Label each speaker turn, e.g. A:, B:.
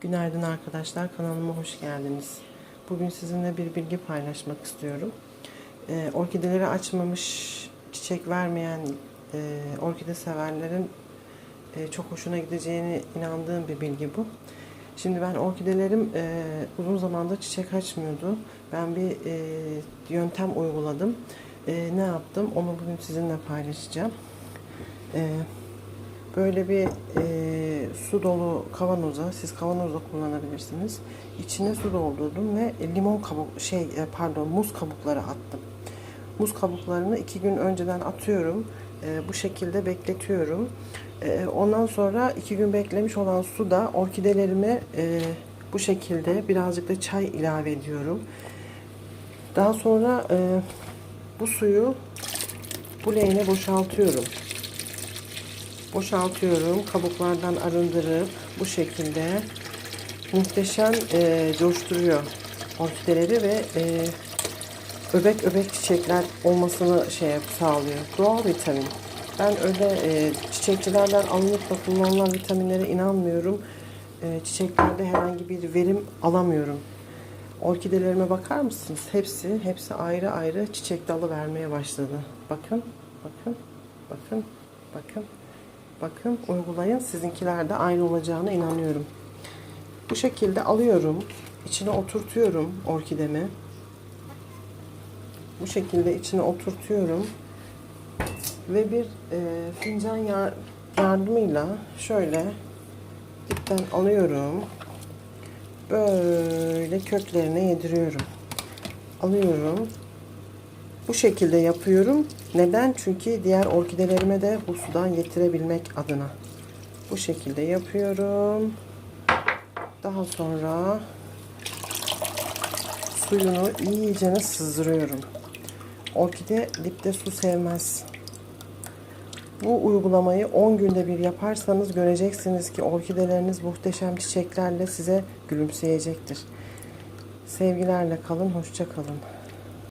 A: Günaydın arkadaşlar, kanalıma hoş geldiniz. Bugün sizinle bir bilgi paylaşmak istiyorum. Ee, orkideleri açmamış, çiçek vermeyen e, orkide severlerin e, çok hoşuna gideceğine inandığım bir bilgi bu. Şimdi ben orkidelerim e, uzun zamandır çiçek açmıyordu. Ben bir e, yöntem uyguladım. E, ne yaptım? Onu bugün sizinle paylaşacağım. E, Böyle bir e, su dolu kavanoza, siz kavanozda kullanabilirsiniz. İçine su doldurdum ve limon kabuk, şey e, pardon muz kabukları attım. Muz kabuklarını iki gün önceden atıyorum. E, bu şekilde bekletiyorum. E, ondan sonra iki gün beklemiş olan suda orkidelerime e, bu şekilde birazcık da çay ilave ediyorum. Daha sonra e, bu suyu bu leğene boşaltıyorum boşaltıyorum. Kabuklardan arındırıp bu şekilde muhteşem e, coşturuyor orkideleri ve e, öbek öbek çiçekler olmasını şey sağlıyor. Doğal vitamin. Ben öyle e, çiçekçilerden alınıp da kullanılan vitaminlere inanmıyorum. E, çiçeklerde herhangi bir verim alamıyorum. Orkidelerime bakar mısınız? Hepsi, hepsi ayrı ayrı çiçek dalı vermeye başladı. Bakın, bakın, bakın, bakın. Bakın uygulayın. Sizinkiler de aynı olacağına inanıyorum. Bu şekilde alıyorum. içine oturtuyorum orkidemi. Bu şekilde içine oturtuyorum. Ve bir e, fincan yar- yardımıyla şöyle dipten alıyorum. Böyle köklerine yediriyorum. Alıyorum. Bu şekilde yapıyorum. Neden? Çünkü diğer orkidelerime de bu sudan getirebilmek adına. Bu şekilde yapıyorum. Daha sonra suyunu iyicene sızdırıyorum. Orkide dipte su sevmez. Bu uygulamayı 10 günde bir yaparsanız göreceksiniz ki orkideleriniz muhteşem çiçeklerle size gülümseyecektir. Sevgilerle kalın, hoşça kalın.